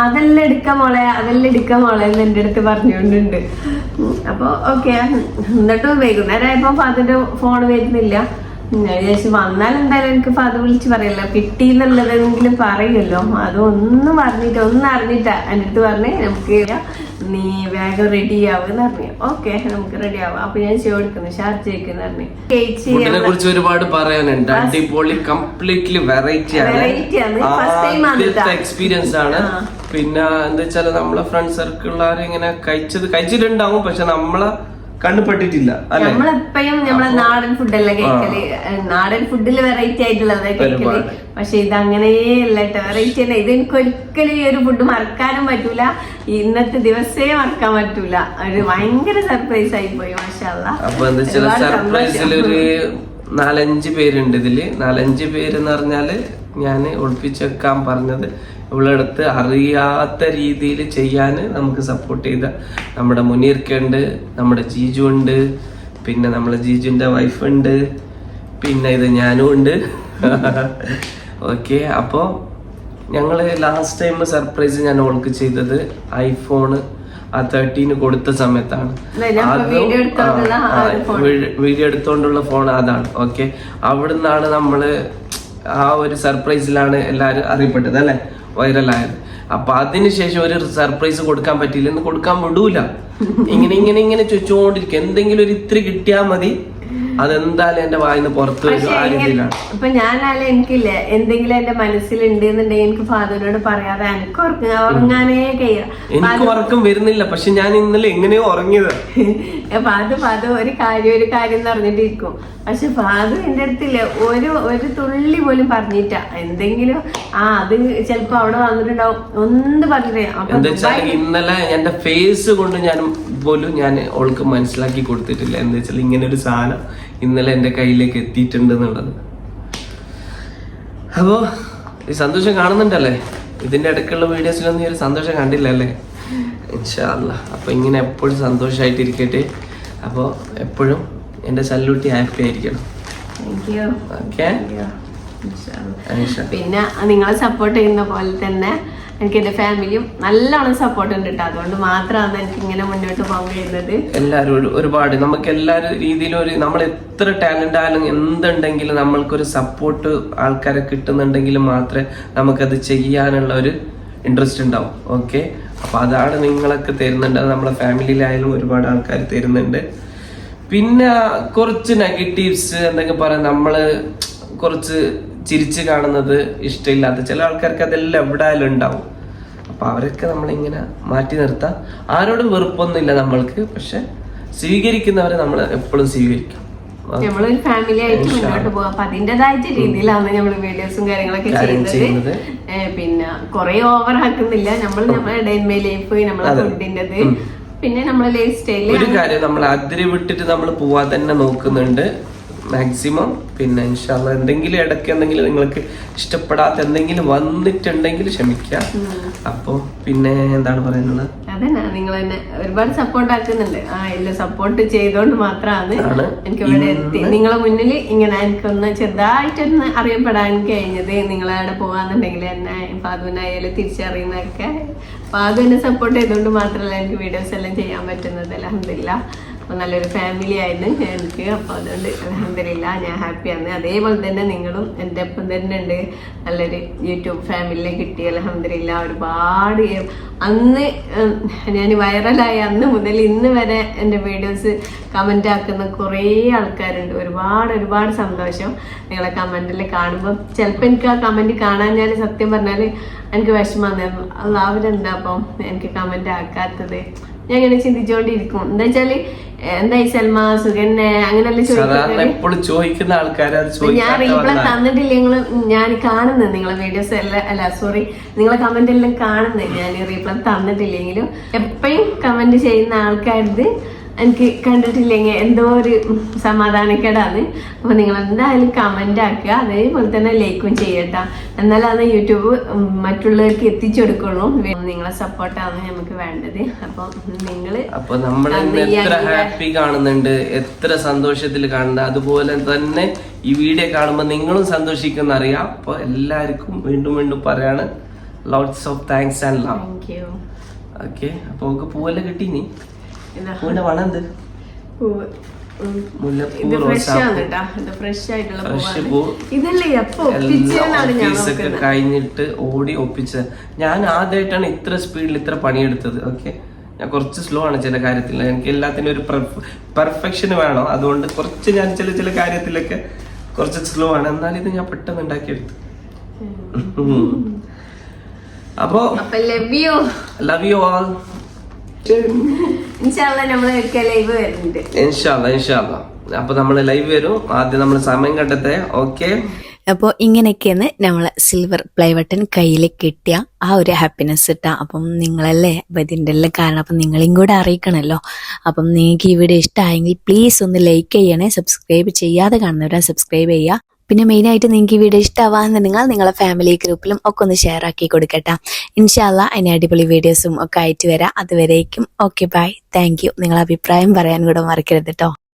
അതെല്ലാം എടുക്കാം മോളെ അതെല്ലാം എടുക്കാം മോളെ എന്ന് എന്റെ അടുത്ത് പറഞ്ഞുകൊണ്ടുണ്ട് ഉം, അപ്പൊ ഓക്കെ എന്നിട്ട് വൈകുന്നേരം ആയപ്പോ അതിന്റെ ഫോൺ വരുന്നില്ല. ഞാൻ വിചാരിച്ചു വന്നാൽ എന്തായാലും എനിക്ക് അത് വിളിച്ച് പറയല്ലോ. കിട്ടി എന്നുള്ളതെങ്കിലും പറയുമല്ലോ അതൊന്നും അറിഞ്ഞിട്ട് ഒന്നും അറിഞ്ഞിട്ടാ. എന്റെ അടുത്ത് പറഞ്ഞേ നമുക്ക് നീ വേഗം റെഡി ആവുമെന്ന് പറഞ്ഞു. ഓക്കെ നമുക്ക് റെഡി ആവാം. അപ്പൊ ഞാൻ ഷോ എടുക്കുന്നു. ഷാർജ് ചെയ്യുന്നു പറഞ്ഞു. ചേച്ചി കുറിച്ച് ഒരുപാട് പറയാനുണ്ട്. അടിപൊളി കംപ്ലീറ്റ്ലി വെറൈറ്റി ആണ്. എക്സ്പീരിയൻസ് ആണ്. പിന്നെ എന്താ വെച്ചാൽ നമ്മളെ ഫ്രണ്ട് സർക്കിളുകാർ ഇങ്ങനെ കഴിച്ചത് കഴിച്ചിട്ടുണ്ടാവും. പക്ഷെ നമ്മളെ കണ്ടുപെട്ടിട്ടില്ല നമ്മളെപ്പോഴും നമ്മളെ നാടൻ ഫുഡല്ല കഴിക്കൽ? നാടൻ ഫുഡിൽ വെറൈറ്റി ആയിട്ടുള്ളത് കഴിക്കൽ. പക്ഷെ ഇത് അങ്ങനെയല്ല വെറൈറ്റി അല്ല. ഇത് എനിക്ക് ഒരിക്കലും ഈ ഒരു ഫുഡ് മറക്കാനും പറ്റൂല. ഇന്നത്തെ ദിവസേ മറക്കാൻ പറ്റൂല. ഒരു ഭയങ്കര സർപ്രൈസ് ആയി പോയി ഒരു നാലഞ്ച് പേരുണ്ട് ഇതിൽ. നാലഞ്ച് പേര് എന്ന് പറഞ്ഞാൽ ഞാൻ ഒളിപ്പിച്ച് വെക്കാൻ പറഞ്ഞത് ഇവളടുത്ത് അറിയാത്ത രീതിയിൽ ചെയ്യാൻ നമുക്ക് സപ്പോർട്ട് ചെയ്ത നമ്മുടെ മുനീർക്കുണ്ട് നമ്മുടെ ജീജു ഉണ്ട് പിന്നെ നമ്മളെ ജീജുവിന്റെ വൈഫ് ഉണ്ട് പിന്നെ ഇത് ഞാനും ഉണ്ട്. ഓക്കെ അപ്പോൾ ഞങ്ങൾ ലാസ്റ്റ് ടൈം സർപ്രൈസ് ഞാൻ ഓൾക്ക് ചെയ്തത് ഐഫോണ് ആ തേർട്ടീന് കൊടുത്ത സമയത്താണ്. വീഡിയോ എടുത്തോണ്ടുള്ള ഫോൺ അതാണ്. ഓക്കെ അവിടുന്നാണ് നമ്മൾ ആ ഒരു സർപ്രൈസിലാണ് എല്ലാരും അറിയപ്പെട്ടത് അല്ലെ? വൈറലായത്. അപ്പൊ അതിനുശേഷം ഒരു സർപ്രൈസ് കൊടുക്കാൻ പറ്റിയില്ല എന്ന് കൊടുക്കാൻ വിടൂല. ഇങ്ങനെ ഇങ്ങനെ ഇങ്ങനെ ചോദിച്ചുകൊണ്ടിരിക്കും എന്തെങ്കിലും ഒരു ഇത്തിരി കിട്ടിയാൽ മതി. അതെന്തായാലും എന്റെ വായിന്ന് പുറത്തു വരും ആ രീതിയിലാണ് ഇപ്പൊ ഞാനാലും എനിക്കില്ല എന്തെങ്കിലും എന്റെ മനസ്സിലുണ്ട് എന്നുണ്ടെങ്കിൽ എനിക്ക് ഫാദറിനോട് പറയാതെ എനിക്ക് ഉറങ്ങ ഉറങ്ങാനേ കഴിയാം. എനിക്ക് ഉറക്കം വരുന്നില്ല പക്ഷെ ഞാൻ ഇന്നലെ എങ്ങനെയോ ഉറങ്ങിയത്. ഫാദർ ഫാദർ ഒരു കാര്യം ഒരു കാര്യം പറഞ്ഞിട്ടിരിക്കും പക്ഷെ ഫാദർ എന്റെ അടുത്തില്ല ഒരു ഒരു തുള്ളി പോലും പറഞ്ഞിട്ട എന്തെങ്കിലും ആ അത് ചിലപ്പോ അവിടെ വന്നിട്ടുണ്ടാവും. ഒന്ന് പറഞ്ഞിട്ടേ. അപ്പൊ ഇന്നലെ എന്റെ ഫേസ് കൊണ്ട് ഞാൻ പോലും ഞാൻ ഓൾക്ക് മനസ്സിലാക്കി കൊടുത്തിട്ടില്ല. എന്താ വെച്ചാൽ ഇങ്ങനെ ഒരു സാധനം ഇന്നലെ എന്റെ കയ്യിലേക്ക് എത്തിയിട്ടുണ്ട് എന്നുള്ളത് അപ്പോൾ ഈ സന്തോഷം കാണുന്നുണ്ടല്ലേ? ഇതിന്റെ ഇടയ്ക്കുള്ള വീഡിയോസിലൊന്നും ഈ ഒരു സന്തോഷം കണ്ടില്ല അല്ലേ ഇൻഷാല്ല അപ്പോൾ ഇങ്ങനെ എപ്പോഴും സന്തോഷമായിട്ടിരിക്കട്ടെ അപ്പോൾ എപ്പോഴും എന്റെ സല്യൂട്ടി ഹാപ്പി ആയിരിക്കണം. ഓക്കെ പിന്നെ നിങ്ങളെ സപ്പോർട്ട് ചെയ്യുന്ന പോലെ തന്നെ എനിക്ക് എന്റെ ഫാമിലിയും നല്ലോണം സപ്പോർട്ട് ഉണ്ട് കേട്ടോ അതുകൊണ്ട് മാത്രമാണ് എനിക്ക് ഇങ്ങനെ മുന്നോട്ട് പോകാൻ കഴിയുന്നത്. എല്ലാവരും ഒരുപാട്. നമുക്ക് എല്ലാ രീതിയിലും ഒരു നമ്മൾ എത്ര ടാലന്റ് ആയാലും എന്തുണ്ടെങ്കിലും നമ്മൾക്കൊരു സപ്പോർട്ട് ആൾക്കാരെ കിട്ടുന്നുണ്ടെങ്കിൽ മാത്രമേ നമുക്കത് ചെയ്യാനുള്ള ഒരു ഇൻട്രസ്റ്റ് ഉണ്ടാവും. ഓക്കെ അപ്പൊ അതാണ് നിങ്ങളൊക്കെ തരുന്നുണ്ട്. അത് നമ്മളെ ഫാമിലിയിലായാലും ഒരുപാട് ആൾക്കാർ തരുന്നുണ്ട്. പിന്നെ കുറച്ച് നെഗറ്റീവ്സ് എന്തൊക്കെ പറയാം നമ്മൾ കുറച്ച് ചിരിച്ച് കാണുന്നത് ഇഷ്ടമില്ലാത്ത ചില ആൾക്കാർക്ക് അതെല്ലാം എവിടെ ആയാലും ഉണ്ടാവും. അപ്പൊ അവരൊക്കെ നമ്മളിങ്ങനെ മാറ്റി നിർത്താം. ആരോടും വെറുപ്പൊന്നുമില്ല നമ്മൾക്ക്. പക്ഷെ സ്വീകരിക്കുന്നവരെ നമ്മൾ എപ്പോഴും സ്വീകരിക്കും. നമ്മളൊരു ഫാമിലി ആയിട്ട് മുന്നോട്ട് പോകാം അപ്പൊ അതിന്റെതായിട്ട് രീതിയിലാണ് നമ്മൾ വീഡിയോസും കാര്യങ്ങളൊക്കെ കാര്യം ചെയ്യുന്നത്. പിന്നെ കുറെ ഓവർ ആക്കുന്നില്ല. നമ്മൾ നമ്മുടെ ലൈഫ് നമ്മളെ. ഫുഡിന്റെത് പിന്നെ നമ്മളെ ലൈഫ് സ്റ്റൈൽ ഒരു കാര്യം നമ്മൾ അതിരി വിട്ടിട്ട് നമ്മൾ പോവാൻ തന്നെ നോക്കുന്നുണ്ട്. മാക്സിമം പിന്നെ ഇൻഷാല്ല എന്തെങ്കിലും ഇടയ്ക്ക് എന്തെങ്കിലും നിങ്ങൾക്ക് ഇഷ്ടപ്പെടാത്ത എന്തെങ്കിലും വന്നിട്ടുണ്ടെങ്കിൽ ക്ഷമിക്കാം അപ്പൊ പിന്നെ എന്താണ് പറയുന്നത്? അതന്നെ. നിങ്ങൾ തന്നെ ഒരുപാട് സപ്പോർട്ട് ആക്കുന്നുണ്ട്. ആ എല്ലാം സപ്പോർട്ട് ചെയ്തോണ്ട് മാത്രമാണ് എനിക്ക് ഇവിടെ എത്തി. നിങ്ങളെ മുന്നിൽ ഇങ്ങനെ എനിക്കൊന്ന് ചെറുതായിട്ടൊന്ന് അറിയപ്പെടാൻ കഴിഞ്ഞത് നിങ്ങളവിടെ പോവാന്നുണ്ടെങ്കിൽ എന്നെ പാതുവിനായാലും തിരിച്ചറിയുന്നൊക്കെ അതും എന്നെ സപ്പോർട്ട് ചെയ്തുകൊണ്ട് മാത്രമല്ല എനിക്ക് വീഡിയോസ് എല്ലാം ചെയ്യാൻ പറ്റുന്നത്. അലഹമില്ല അപ്പൊ നല്ലൊരു ഫാമിലി ആയിരുന്നു എനിക്ക് അപ്പോൾ അതുകൊണ്ട് അലഹമില്ല ഞാൻ ഹാപ്പിയാണ് അതേപോലെ തന്നെ നിങ്ങളും എന്റെ ഒപ്പം തന്നെ ഉണ്ട്. നല്ലൊരു യൂട്യൂബ് ഫാമിലിനെ കിട്ടി. അലഹമില്ല ഒരുപാട് അന്ന് ഞാൻ വൈറലായ അന്ന് മുതൽ ഇന്ന് വരെ എന്റെ വീഡിയോസ് കമന്റ് ആക്കുന്ന കുറേ ആൾക്കാരുണ്ട്. ഒരുപാട് ഒരുപാട് സന്തോഷം നിങ്ങളെ കമന്റിൽ കാണുമ്പോൾ ചിലപ്പോൾ എനിക്ക് ആ കമന്റ് കാണാൻ ഞാൻ സത്യം പറഞ്ഞാൽ എനിക്ക് വിഷമമാണ്. അവരെന്താ അപ്പം എനിക്ക് കമന്റ് ആക്കാത്തത്? ഞാൻ ഇങ്ങനെ ചിന്തിച്ചുകൊണ്ടിരിക്കും എന്താ വെച്ചാൽ എന്തായി സൽമ? സുഗന്നെ അങ്ങനെയല്ലേ ചോദിക്കുന്ന ഞാൻ റീപ്ലൈ തന്നിട്ടില്ല നിങ്ങൾ ഞാൻ കാണുന്നത് നിങ്ങളെ വീഡിയോസ് എല്ലാം അല്ല സോറി നിങ്ങളെ കമന്റ് എല്ലാം കാണുന്നത്. ഞാൻ റീപ്ലൈ തന്നിട്ടില്ലെങ്കിലും എപ്പോഴും കമന്റ് ചെയ്യുന്ന ആൾക്കാരത് എനിക്ക് കണ്ടിട്ടില്ലെങ്കിൽ എന്തോ ഒരു സമാധാനക്കേടാണ്. അപ്പോൾ നിങ്ങൾ എന്തായാലും കമന്റ് ആക്കുക. അതേപോലെ തന്നെ ലൈക്കും ചെയ്യട്ടോ. എന്നാലാണ് യൂട്യൂബ് മറ്റുള്ളവർക്ക് എത്തിച്ചു കൊടുക്കുള്ളൂ നിങ്ങളെ സപ്പോർട്ടാണ് നമുക്ക് വേണ്ടത്. അപ്പോൾ നിങ്ങൾ അപ്പോൾ നമ്മൾ എത്ര ഹാപ്പി കാണുന്നുണ്ട്. എത്ര സന്തോഷത്തിൽ കാണുന്നുണ്ട്. അതുപോലെ തന്നെ ഈ വീഡിയോ കാണുമ്പോൾ നിങ്ങളും സന്തോഷിക്കുന്ന അറിയാം. അപ്പോൾ എല്ലാവർക്കും വീണ്ടും വീണ്ടും പറയാണ്. Lots of thanks and love okay അപ്പോൾ നമുക്ക് പൂവെല്ലാം കിട്ടി നീ പൂവിന്റെ മണം എന്ത്? പൂവ്. ഉം. ഇത് ഫ്രഷ് ആണ് റോസാപ്പൂ. കേട്ടാ. ഇത് ഫ്രഷ് ആയിട്ടുള്ള ഇതല്ലേ എപ്പോ ഞാൻ കഴിഞ്ഞിട്ട് ഓടി ഒപ്പിച്ചത് ഞാൻ ആദ്യമായിട്ടാണ് ഇത്ര സ്പീഡിൽ ഇത്ര പണിയെടുത്തത് ഓക്കെ ഞാൻ കുറച്ച് സ്ലോ ആണ് ചില കാര്യത്തിൽ എനിക്ക് എല്ലാത്തിനും ഒരു പെർഫെക്ഷൻ വേണം. അതുകൊണ്ട് കുറച്ച് ഞാൻ ചില ചില കാര്യത്തിലൊക്കെ കുറച്ച് സ്ലോ ആണ്. എന്നാൽ ഇത് ഞാൻ പെട്ടെന്ന് ഉണ്ടാക്കിയെടുത്തു. *laughs* അപ്പോ ലവ് യു ലവ് അപ്പൊ നമ്മൾ ലൈവ് വരും. ആദ്യം നമ്മൾ സമയം കണ്ടെത്തേ. ഓക്കെ അപ്പോൾ ഇങ്ങനെയൊക്കെയാണ് നമ്മൾ സിൽവർ പ്ലേ ബട്ടൺ കയ്യിൽ കിട്ടിയ ആ ഒരു ഹാപ്പിനെസ് ഇട്ടാ അപ്പം നിങ്ങളല്ലേ? അപ്പം ഇതിന്റെ എല്ലാം കാരണം അപ്പം നിങ്ങളെയും കൂടെ അറിയിക്കണമല്ലോ അപ്പം നിങ്ങൾക്ക് ഈ വീഡിയോ ഇഷ്ടമായെങ്കിൽ പ്ലീസ് ഒന്ന് ലൈക്ക് ചെയ്യണേ. സബ്സ്ക്രൈബ് ചെയ്യാതെ കാണുന്നവരെ സബ്സ്ക്രൈബ് ചെയ്യുക. പിന്നെ മെയിനായിട്ട് നിങ്ങൾക്ക് ഈ വീഡിയോ ഇഷ്ടമാകുന്നുണ്ടെങ്കിൽ നിങ്ങളെ ഫാമിലി ഗ്രൂപ്പിലും ഒക്കെ ഒന്ന് ഷെയർ ആക്കി കൊടുക്കട്ടെ. ഇൻഷാല്ല അതിന് അടിപൊളി വീഡിയോസും ഒക്കെ ആയിട്ട് വരാം. അതുവരേക്കും ഓക്കെ ബൈ താങ്ക് യു നിങ്ങളെ അഭിപ്രായം പറയാൻ കൂടെ മറക്കരുത് കേട്ടോ